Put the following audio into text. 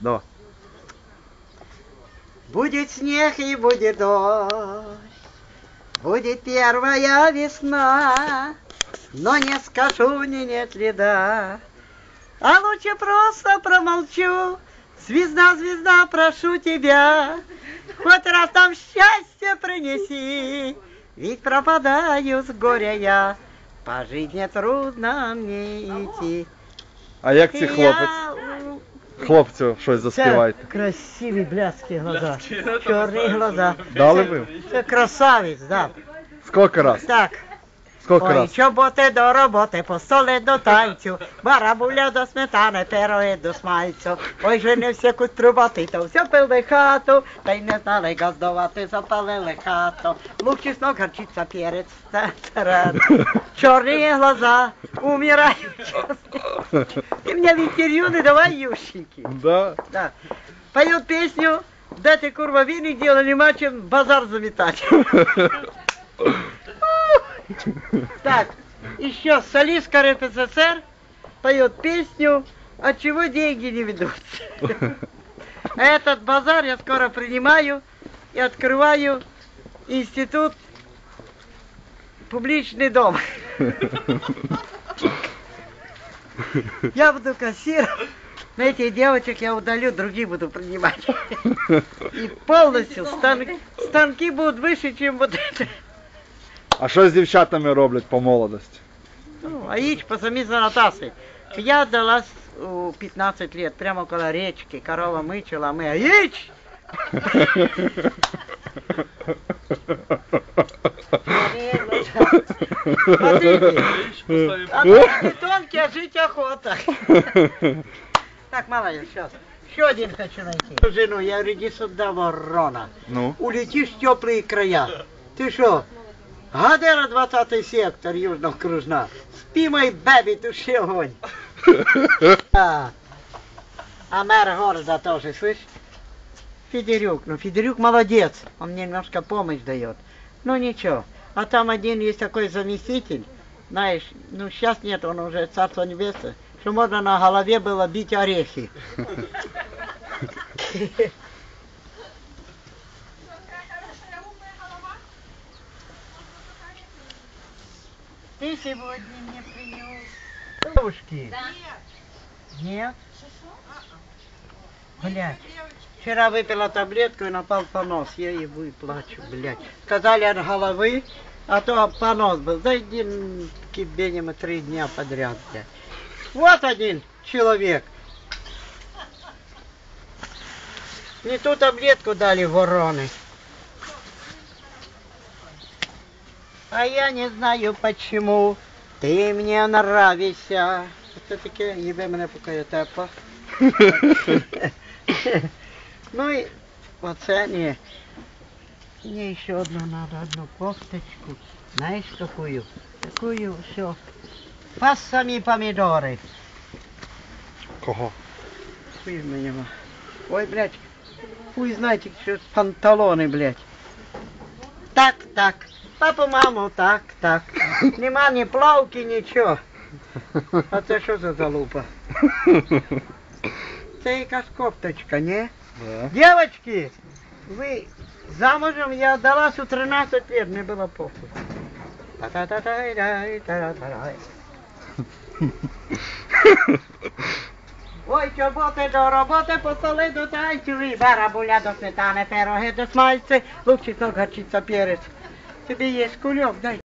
Давай. Будет снег и будет дождь, будет первая весна, но не скажу, ни нет ли да. А лучше просто промолчу, звезда, звезда, прошу тебя, хоть раз там счастье принеси, ведь пропадаю с горя я, по жизни трудно мне идти. А як ці хлопець? Я Хлопцю щось заспівайте. Красиві бляски глаза, чорні глаза. Дали ви? Це красавець, да. Скільки раз? Так. Скільки Ой, раз? чоботи до роботи, по столи до танцю, барабуля до сметани, пироги до смальцю. Ой, же не всі куть трубати, то все пили хату, та й не знали газдувати, запалили хату. Лук, чеснок, горчиця, перець, та-та-ра. Чорні глаза, умирають. Ты меня в интервью не давай, ющеньки. Да. Да. Поет песню, да ты курва виник дело нема чем базар заметать. Так, еще солистка РПССР поет песню «От чего деньги не ведутся». Этот базар я скоро принимаю и открываю институт публичный дом. Я буду кассиром. На этих девочек я удалю, другие буду принимать. И полностью стан- станки будут выше, чем вот это. А що з дівчатами роблять по молодості? Ну, а ич по самим занотации. Я отдалась у 15 лет, прямо около речки, корова мычила, а мы, а ич! Смотрите, а то не тонкий, а жить охота. Так, малая, сейчас. Еще один хочу найти. Жену, я говорю, иди сюда, ворона. Ну. Улетишь в теплые края. Ты что? Гадера 20 сектор Южного Кружна. Спи, мой бэби, туши огонь. А, а мэр города тоже, слышь? Федерюк. Ну, Федерюк молодец. Он мне немножко помощь дает. Ну, ничего. А там один есть такой заместитель. Знаешь, ну, сейчас нет, он уже царство небесное. Что можно на голове было бить орехи. Ты сегодня мне принес девушки? Нет. Блять. Вчера выпила таблетку и напал понос. Я его и плачу, блядь. Сказали от головы, а то понос был. Да иди кибенем три дня подряд, блядь. Вот один человек. Не ту таблетку дали вороны. А я не знаю почему. Ты мне нравишься. Це таке, їбе мене поки тепло. Ну и оце не. Мне еще одну надо, одну кофточку. Знаешь какую? Такую все. Пассами помидоры. Кого? Хуй меня. Ой, блядь. Хуй знаете, что панталоны, блядь. Так, так. Папу, маму, так, так. Нема ні плавки, нічого. А це що за залупа? Це якась кофточка, не? Да. Девочки, вы замужем я отдалась у 13 лет, мне было похуй. Ой, чоботи до роботи, по столи до танцю, і барабуля до сметани, пироги до смальці, лук, чеснок, горчиця, перець. Тобі є кульок, дай.